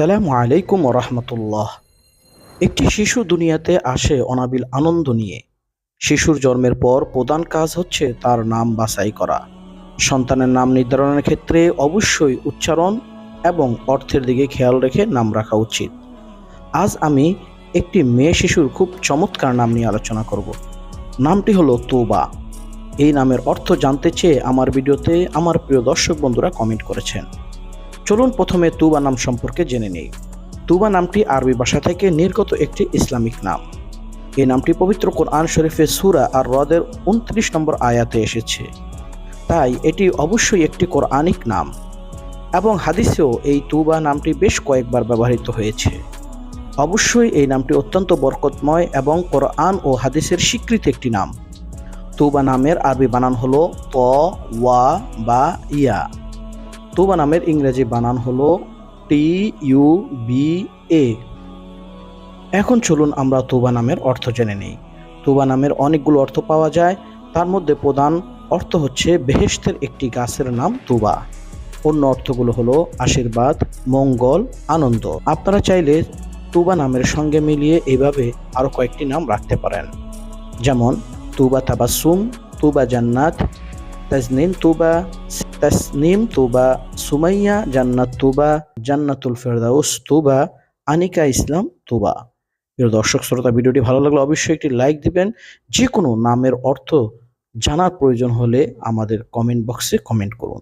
আসসালামু আলাইকুম রহমতুল্লাহ একটি শিশু দুনিয়াতে আসে অনাবিল আনন্দ নিয়ে। শিশুর জন্মের পর প্রধান কাজ হচ্ছে তার নাম বাছাই করা। সন্তানের নাম নির্ধারণের ক্ষেত্রে অবশ্যই উচ্চারণ এবং অর্থের দিকে খেয়াল রেখে নাম রাখা উচিত। আজ আমি একটি মেয়ে শিশুর খুব চমৎকার নাম নিয়ে আলোচনা করব। নামটি হলো তোবা। এই নামের অর্থ জানতে চেয়ে আমার ভিডিওতে আমার প্রিয় দর্শক বন্ধুরা কমেন্ট করেছেন। চলুন প্রথমে তুবা নাম সম্পর্কে জেনে নেই। তুবা নামটি আরবি ভাষা থেকে নির্গত একটি ইসলামিক নাম। এই নামটি পবিত্র কোরআন শরীফে সুরা আর হ্রদের উনত্রিশ নম্বর আয়াতে এসেছে। তাই এটি অবশ্যই একটি কোরআনিক নাম এবং হাদিসেও এই তুবা নামটি বেশ কয়েকবার ব্যবহৃত হয়েছে। অবশ্যই এই নামটি অত্যন্ত বরকতময় এবং কোরআন ও হাদিসের স্বীকৃত একটি নাম। তুবা নামের আরবি বানান হলো ত, ওয়া, বা, ইয়া। তুবা নামের ইংরেজি বানান হলো টি ইউ বি এ এখন চলুন আমরা তুবা নামের অর্থ জেনে নিই। তুবা নামের অনেকগুলো অর্থ পাওয়া যায়। তার মধ্যে প্রধান অর্থ হচ্ছে বেহেস্তের একটি গাছের নাম তুবা অন্য অর্থগুলো হলো আশীর্বাদ, মঙ্গল, আনন্দ। আপনারা চাইলে তুবা নামের সঙ্গে মিলিয়ে এইভাবে আরও কয়েকটি নাম রাখতে পারেন। যেমন তুবা তাবাসুম তুবা জান্নাত তাজনিন তুবা তাসনিম তুবা সুমাইয়া, জান্নাত তুবা, জান্নাতুল ফেরদাউস তুবা, আনিকা ইসলাম তুবা। প্রিয় দর্শক, শ্রোতা, ভিডিওটি ভালো লাগলে অবশ্যই একটি লাইক দিবেন। যে কোনো নামের অর্থ জানার প্রয়োজন হলে আমাদের কমেন্ট বক্সে কমেন্ট করুন।